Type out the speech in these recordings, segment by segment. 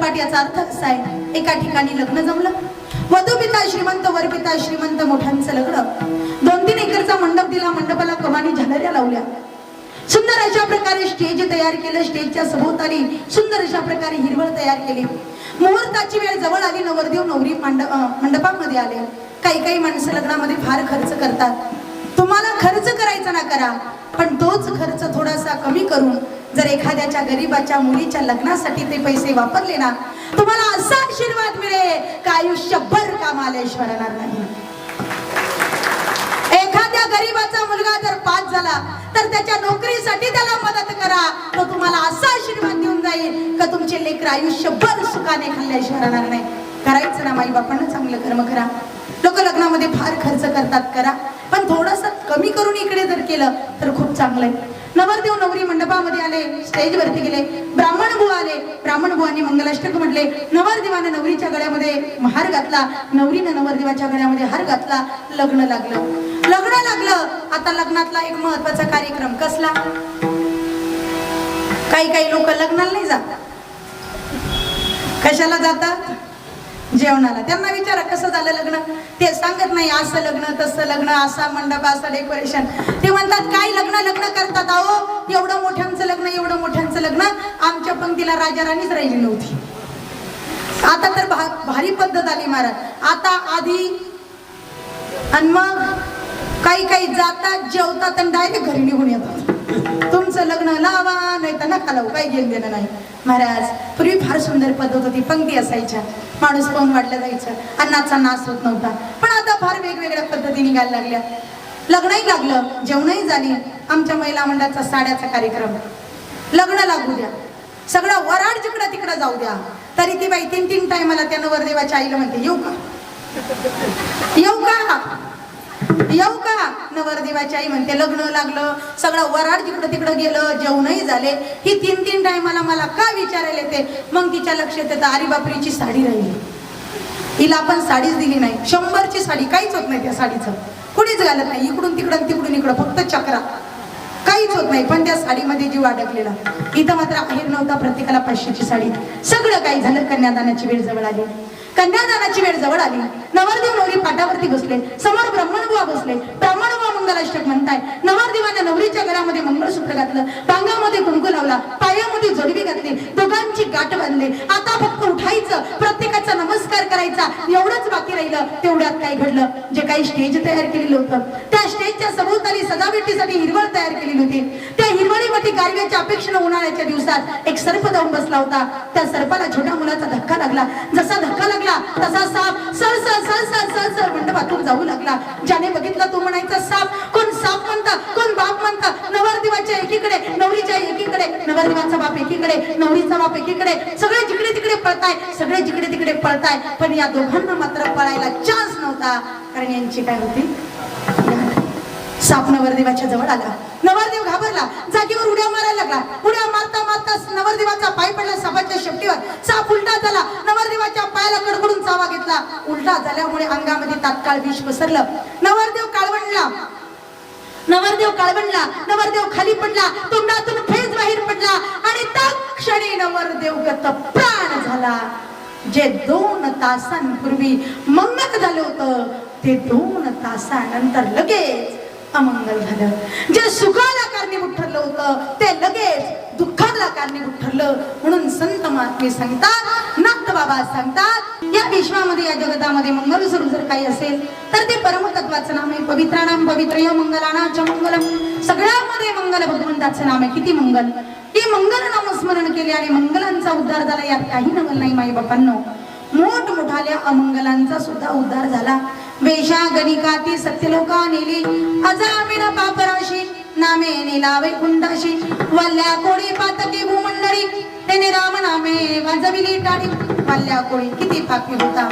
चित्रपट याचा अर्थ असा आहे एका ठिकाणी लग्न जमलं. वधूपिता श्रीमंत वरपिता श्रीमंत मोठ्यांचं लग्न. दोन तीन एकरचा मंडप दिला मंडपाला कमानी झालऱ्या लावल्या. सुंदर अशा प्रकारे स्टेज तयार केलं स्टेजच्या सभोवताली सुंदर अशा प्रकारे हिरवळ तयार केली. मुहूर्ताची वेळ जवळ आली नवरदेव नवरी मंडपामध्ये आले. काही काही माणसं लग्नामध्ये फार खर्च करतात. तुम्हाला खर्च ना करा. पण तोच खर्च थोडासा कमी करून जर एखाद्याच्या गरीबाच्या मुलीच्या लग्नासाठी ते पैसे वापरले ना तुम्हाला असा आशीर्वाद मिळेल का आयुष्यभर कामाला ईश्वर येणार नाही. एखाद्या गरीबाचा मुलगा जर पास झाला तर त्याच्या नोकरीसाठी त्याला मदत करा. तो तुम्हाला असा आशीर्वाद देऊन जाईल का तुमचे लेकर आयुष्यभर सुखाने खाल्ल्याशिवाय राहणार नाही. करायचं ना माई बापांना चांगलं कर्म करा. लोक लग्नामध्ये फार खर्च करतात करा. पण थोडस कमी करून इकडे जर केलं तर खूप चांगलं आहे. नवरदेव नवरी मंडपामध्ये आले स्टेज वरती गेले ब्राह्मण बुवा आले. ब्राह्मण बुवांनी मंगलाष्टक म्हटले नवरदेवाने नवरीच्या गळ्यामध्ये हार घातला. नवरीनं नवरदेवाच्या गळ्यामध्ये हार घातला. लग्न लागलं. लग्न लागलं. आता लग्नातला एक महत्त्वाचा कार्यक्रम कसला? काही काही लोक लग्नाला नाही जात. कशाला जातात? जेवणाला. त्यांना विचारा कसं झालं लग्न. ते सांगत नाही असं लग्न तसं लग्न असा मंडप असं डेकोरेशन ते म्हणतात काय लग्न लग्न करतात अहो? एवढं मोठ्यांचं लग्न एवढं मोठ्यांचं लग्न. आमच्या पंक्तीला राजा राणीच राहिली नव्हती. आता तर भा- भारी पद्धत आली महाराज. आता आधी आणि मग काही काही जातात जेवतात आणि डायरेक्ट घरी निघून येतात. तुमचं लग्न लावा नाही तर नका लावू. काही घेऊन देणं नाही. महाराज पूर्वी फार सुंदर पद्धत होती. पंक्ती असायच्या. माणूस पाहून वाढलं जायचं. अन्नाचा नाश होत नव्हता. पण आता फार वेगवेगळ्या पद्धती निघायला लागल्या. लग्नही लागलं. जेवणही झाली. आमच्या महिला मंडळाचा साड्याचा कार्यक्रम. लग्न लागू द्या. सगळं वराड जिकडं तिकडं जाऊ द्या. तरी ती बाई तीन तीन टायमाला त्या नवरदेवाच्या आईला म्हणते येऊ का? येऊ का येऊ का? नवरदेवाची आई म्हणते लग्न लागलं सगळं वराड जिकडं तिकडं गेलं जेवणही झाले. ही तीन तीन टायमाला मला का विचारायला येते? मग तिच्या लक्षात येतं आरी बापरीची साडी राहिली. हिला आपण साडीच दिली नाही. शंभरची साडी काहीच होत नाही त्या साडीचं. कुणीच घालत नाही. इकडून तिकडं तिकडून इकडं फक्त चक्रा. काहीच होत नाही. पण त्या साडीमध्ये जीव अडकलेला. इथं मात्र आहेर नव्हता प्रत्येकाला पाचशेची साडी. सगळं काही झालं कन्यादानाची वेळ जवळ आली. कन्यादानाची वेळ जवळ आली. नवरदेव नवरी पाटावरती बसले. समोर ब्राह्मणबुवा बसले. ब्राह्मणबुवा मंगलाष्टक म्हणताय. नवरदेवाने नवरीच्या घरामध्ये मंगळसूत्र घातलं. पांगामध्ये कुंकू लावला. पायामध्ये जोडवी घातली. दोघांची गाठ बांधली. आता फक्त उठायचं प्रत्येकाचा नमस्कार करायचा एवढंच बाकी राहिलं तेवढ्यात काय घडलं? जे काही स्टेज तयार केलेलं होतं. त्या स्टेजच्या सभोवताली सजावटीसाठी हिरवळ तयार केलेली होती. त्या हिरवळीवरती गारव्याच्या अपेक्षेनं उन्हाळ्याच्या दिवसात एक सर्प जाऊन बसला होता. त्या सर्पाला छोट्या मुलाचा धक्का लागला. जसा धक्का लागला तसा साप सळसळ सळसळ सळसळ मंडपातून जाऊ लागला. ज्याने बघितलं तो म्हणायचा साप कोण साप म्हणता? कोण बाप म्हणता? नवरदेवाच्या एकीकडे नवरीच्या एकीकडे नवरदेवाचा बाप एकीकडे नवरीचा बाप एकीकडे. सगळे पळताय सगळे जिकडे तिकडे पळताय पण या दोघांना मात्र पळायला चान्स नव्हता. कारण यांची काय होती? साप नवरदेवाच्या जवळ आला. नवरदेव घाबरला. जागेवर उड्या मारायला लागला. उड्या मारता मारता नवरदेवाचा पाय पडला सापाच्या शेपटीवर. साप उलटा झाला. नवरदेवाच्या पायाला कडकडून चावा घेतला. उलटा झाल्यामुळे अंगामध्ये तात्काळ विष पसरलं. नवरदेव काळवणला नवरदेव काळवणला नवरदेव खाली पडला तोंडातून फेज बाहेर पडला आणि त्या क्षणी नवरदेव गत प्राण झाला. जे दोन तासांपूर्वी मंगल झालं होतं ते दोन तासानंतर लगेच अमंगल झालं. जे सुखाला कारणीभूत ठरलं होतं ते लगेच दुःखाला कारणीभूत ठरलं. म्हणून संत महात्मे सांगतात नाथ बाबा सांगतात या विश्वामध्ये या जगतामध्ये मंगल स्वरूप जर काही असेल तर ते परमतत्वाचं नाम आहे. पवित्राणाम पवित्र मंगलानाच मंगलम. सगळ्यामध्ये मंगल भगवंताचं नाम आहे. किती मंगल? ते मंगल नामस्मरण केले आणि मंगलांचा उद्धार झाला यात काही नवल नाही माई बापांनो मोठमोठाल्या अमंगलांचा सुद्धा उद्धार झाला. वेशा गणिकाती सत्यलोका नेली अजामिन पापराशी नामे नेला वैकुंठाशी वल्ल्या कोळी पातकी भूमंडळी त्याने राम नामे वाजविली टाळी. वल्ल्या कोळी किती पापी होता.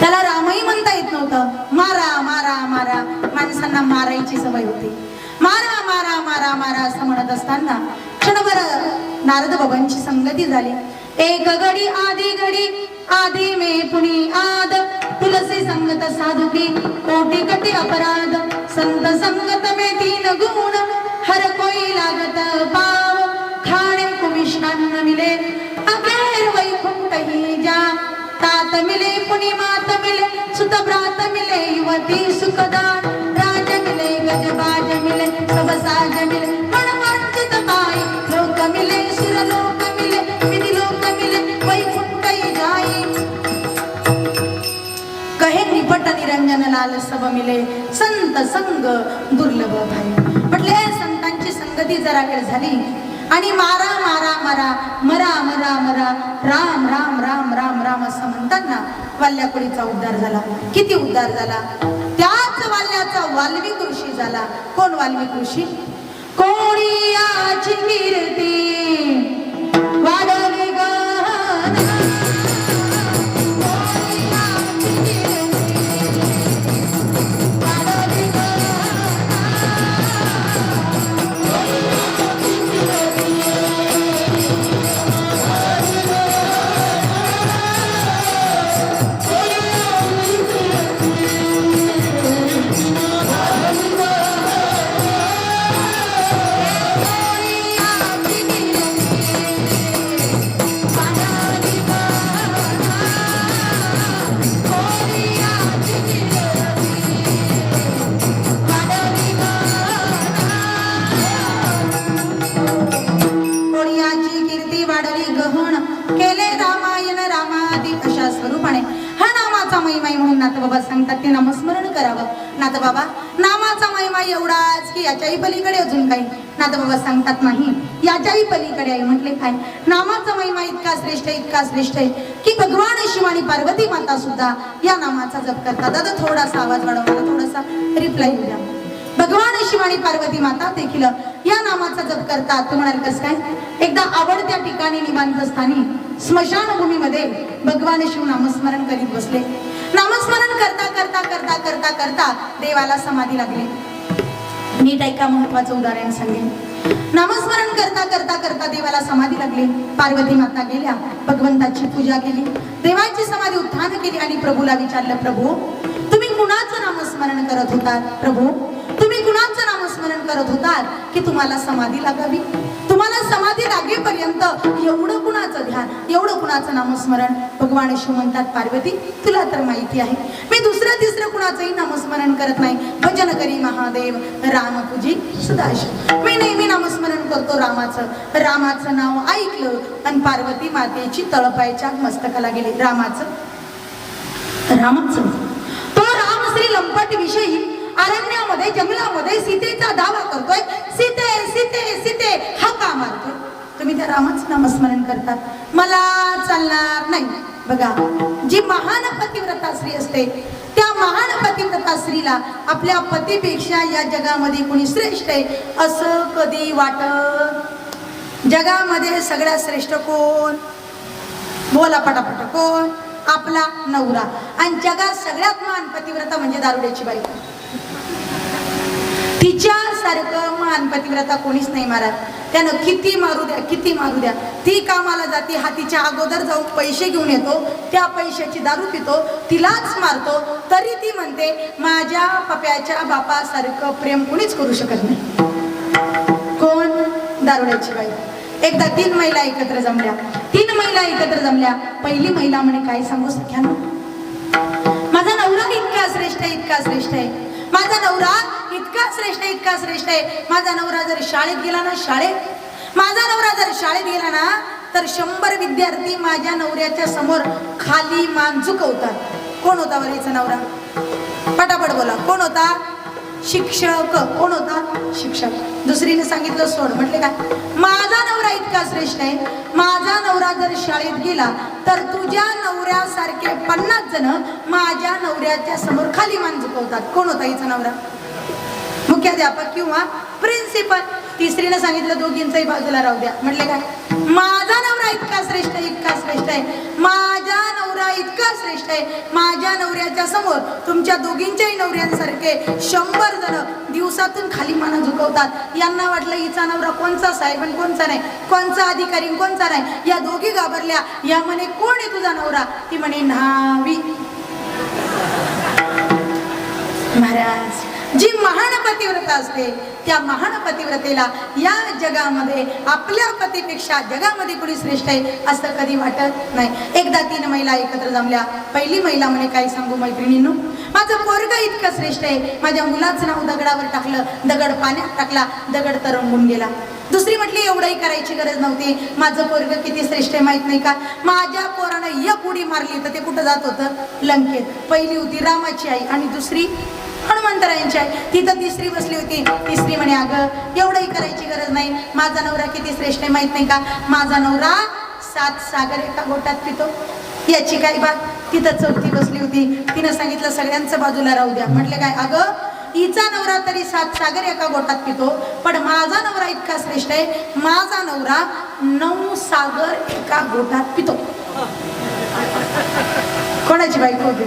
त्याला रामही म्हणता येत नव्हतं. मारा मारा मारा. माणसांना मारायची सवय होती. मारा मारा मारा मारा असं म्हणत असताना क्षणभर नारद बाबांची संगती झाली. एक घडी आधी घडी आधी मे पुणी आद. तुलसी संगत साधु की कोटि कटी अपराध संत संगत में तीन गुण। हर कोई लागत पाव खाने को न मिले। अखेर वैकुंठ ही जा तात मिले पुणी मात मिले सुत ब्रात मिले युवती सुखदान राज मिले गजबाज मिले सब साज मिले। निपट लाल सब मिले संत संग दुर्लभ भाई म्हटले संतांची संगती जरा वेळ झाली. आणि मारा मारा मरा मरा मरा मरा राम राम राम राम राम असं म्हणताना वाल्याकुळीचा उद्धार झाला. किती उद्धार झाला? त्याच वाल्याचा वाल्मिक ऋषी झाला. कोण वाल्मिक ऋषी? कोणी याची कीर्ती नाथबाबा सांगतात ते नामस्मरण करावं. नाथबाबा नामाचा महिमा एवढाच की याच्याही पलीकडे अजून काही. नाथबाबा सांगतात नाही याच्याही पलीकडे आहे. म्हटले काय? नामाचा महिमा इतका श्रेष्ठ इतका श्रेष्ठ आहे की भगवान शिव आणि पार्वती माता सुद्धा या नामाचा जप करतात. दादा थोडासा आवाज वाढवला थोडासा रिप्लाय द्या. भगवान शिव आणि पार्वती माता देखील या नामाचा जप करतात. तू म्हणाल कस काय? एकदा आवडत्या ठिकाणी निवांत स्थानी स्मशानभूमीमध्ये भगवान शिव नामस्मरण करीत बसले. नामस्मरण करता करता करता करता करता देवाला समाधी लागली. नीट ऐका महत्वाचं उदाहरण सांगेन. नामस्मरण करता करता करता देवाला समाधी लागली. पार्वती माता गेल्या भगवंताची पूजा केली. देवाची समाधी उत्थान केली आणि प्रभूला विचारलं प्रभू तुम्ही कुणाचं नामस्मरण करत होतात? प्रभू तुम्ही कुणाचं नामस्मरण करत होतात की तुम्हाला समाधी लागावी? तुम्हाला समाधी लागेपर्यंत एवढं कुणाचं ध्यान एवढं कुणाचं नामस्मरण? भगवान शिव म्हणतात पार्वती तुला तर माहिती आहे मी दुसरं तिसरं कुणाचंही नामस्मरण करत नाही. भजन करी महादेव राम तुझी सदाशिव. मी नेहमी नामस्मरण करतो रामाचं. रामाचं नाव ऐकलं आणि पार्वती मातेची तळपायच्या मस्तकाला गेली. रामाचं? रामाचं तो राम श्री लंपट विषयी अरण्यामध्ये जंगलामध्ये सीतेचा दावा करतोय. सीते सीते सीते हा का मारतोय. तुम्ही त्या रामाचं नामस्मरण करतात मला चालणार नाही. बघा जी महान पतिव्रता स्त्री असते त्या महान पतिव्रता स्त्रीला आपल्या पतीपेक्षा या जगामध्ये कोणी श्रेष्ठ आहे असं कधी वाटत? जगामध्ये सगळ्यात श्रेष्ठ कोण? बोला पटापट कोण? आपला नवरा. आणि जगात सगळ्यात महान पतिव्रता म्हणजे दारुड्याची बायको तिच्यासारखं महान पतिव्रता कोणीच नाही मारत. त्यानं किती मारू द्या किती मारू द्या. ती कामाला जाते हा तिच्या अगोदर जाऊन पैसे घेऊन येतो त्या पैशाची दारू पितो तिलाच मारतो तरी ती म्हणते माझ्या पप्याच्या बापासारखं प्रेम कोणीच करू शकत नाही. कोण? दारुड्याची बाई. एकदा तीन महिला एकत्र जमल्या. तीन महिला एकत्र जमल्या. पहिली महिला म्हणे काय सांगू सख्या माझा नवरा इतका श्रेष्ठ आहे इतका श्रेष्ठ आहे. माझा नवरा इतका श्रेष्ठ आहे इतका श्रेष्ठ आहे. माझा नवरा जर शाळेत गेला ना शाळेत. माझा नवरा जर शाळेत गेला ना तर शंभर विद्यार्थी माझ्या नवऱ्याच्या समोर खाली मान झुकवतात. कोण होता वरीचा नवरा? पटापट बोला. कोण होता? शिक्षक कोण होता? शिक्षक. दुसरीने सांगितलं सोड. म्हटले काय? माझा नवरा इतका श्रेष्ठ आहे. माझा नवरा जर शाळेत गेला तर तुझ्या नवऱ्यासारखे पन्नास जण माझ्या नवऱ्याच्या समोर खाली मान झुकवतात. कोण होता हिचा नवरा? मुख्याध्यापक किंवा प्रिन्सिपल. तिसरीनं सांगितलं दोघींचाही बाजूला राहू द्या. म्हटले काय? माझा नवरा इतका श्रेष्ठ आहे इतका श्रेष्ठ आहे. माझा नवरा इतका श्रेष्ठ आहे. माझ्या नवऱ्याच्या समोर तुमच्या दोघींच्याही नवऱ्यांसारखे शंभर जण दिवसातून खाली माना झुकवतात. यांना वाटलं हिचा नवरा कोणचा साहेब आणि कोणचा नाही कोणचा अधिकारी कोणचा नाही. या दोघी घाबरल्या. या म्हणे कोण आहे तुझा नवरा? ती म्हणे न्हावी. महाराज. जी महान पतिव्रता असते त्या महान पतिव्रतेला या जगामध्ये आपल्या पतीपेक्षा जगामध्ये कुणी श्रेष्ठ आहे असं कधी वाटत नाही. एकदा तीन महिला एकत्र जमल्या पहिली महिला म्हणे काय सांगू मैत्रिणींनो? माझं पोरग इतकं श्रेष्ठ आहे. माझ्या मुलाचं नाव दगडावर टाकलं दगड पाण्यात टाकला दगड तरंगून गेला. दुसरी म्हटली एवढंही करायची गरज नव्हती. माझं पोरग किती श्रेष्ठ आहे माहीत नाही का? माझ्या पोरानं एक उडी मारली तर ते कुठं जात होतं? लंकेत. पहिली होती रामाची आई आणि दुसरी हनुमंतरायांची आहे तिथं तिसरी बसली होती. तिसरी म्हणे अगं एवढंही करायची गरज नाही. माझा नवरा किती श्रेष्ठ आहे माहीत नाही का? माझा नवरा सात सागर एका गोटात पितो. याची काय बात? तिथं चौथी बसली होती. तिनं सांगितलं सगळ्यांचं बाजूला राहू द्या. म्हटलं काय? अगं हिचा नवरा तरी सात सागर एका गोटात पितो पण माझा नवरा इतका श्रेष्ठ आहे. माझा नवरा नऊ सागर एका गोटात पितो. कोणाची बायको होती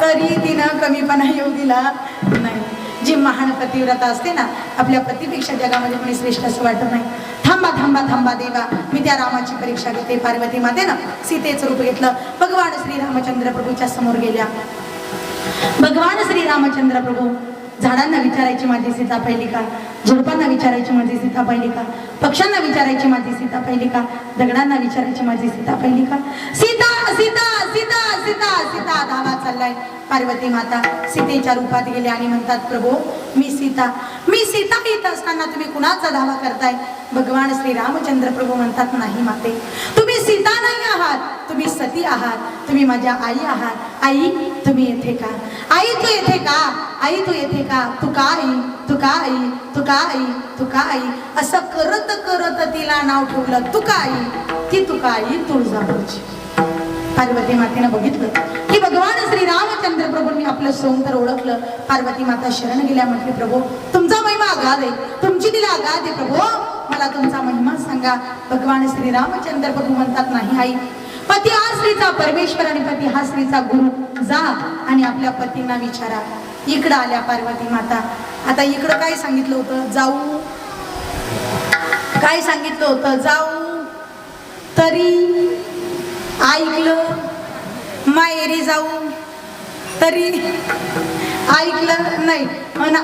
तरी ती कमीपणा येऊ दिला नाही. जी महान पतिव्रता असते ना आपल्या पतीपेक्षा जगामध्ये कोणी श्रेष्ठ असं वाटत नाही. थांबा थांबा थांबा देवा. मी त्या रामाची परीक्षा घेते पार्वती मातेनं सीतेचं रूप घेतलं. भगवान श्री रामचंद्र प्रभूच्या समोर गेल्या. भगवान श्री रामचंद्र प्रभू झाडांना विचारायची माझी सीता पहिली का? झुडपांना विचारायची माझी सीता पहिली का? पक्ष्यांना विचारायची माझी सीता पहिली का? दगडांना विचारायची माझी सीता पहिली का? सीता सीता सीता सीता सीता धावा चाललाय. पार्वती माता सीतेच्या रूपात गेले आणि म्हणतात प्रभू मी सीता मी सीता येत असताना तुम्ही कुणाचा धावा करताय? भगवान श्री रामचंद्र प्रभू म्हणतात नाही माते तुम्ही सीता नाही आहात. तुम्ही सती आहात. तुम्ही माझ्या आई आहात. आई तुम्ही येथे का? आई तू येथे का? आई तू येथे का? तू का आई? तू का आई? तू का आई? तू का आई? असं करत करत तिला नाव ठेवलं. तू का आई? ती तू का आई? तुळजापूरची. पार्वती मातेनं बघितलं. की भगवान श्री रामचंद्र प्रभूंनी आपलं सौंदर्य ओळखलं. पार्वती माता शरण गेल्या म्हटली प्रभू तुमचा महिमा आघाद आहे. तुमची तिला आघाद आहे प्रभू. मला तुमचा महिमा सांगा. भगवान श्री रामचंद्र प्रभू म्हणतात नाही आई. पती हा स्त्रीचा परमेश्वर आणि पती हा स्त्रीचा गुरु. जा आणि आपल्या पतींना विचारा. इकडं आल्या पार्वती माता. आता इकडं काय सांगितलं होतं? जाऊ. काय सांगितलं होतं? जाऊ. तरी ऐकलं. माहेरी जाऊ. तरी ऐकलं. नाही म्हणा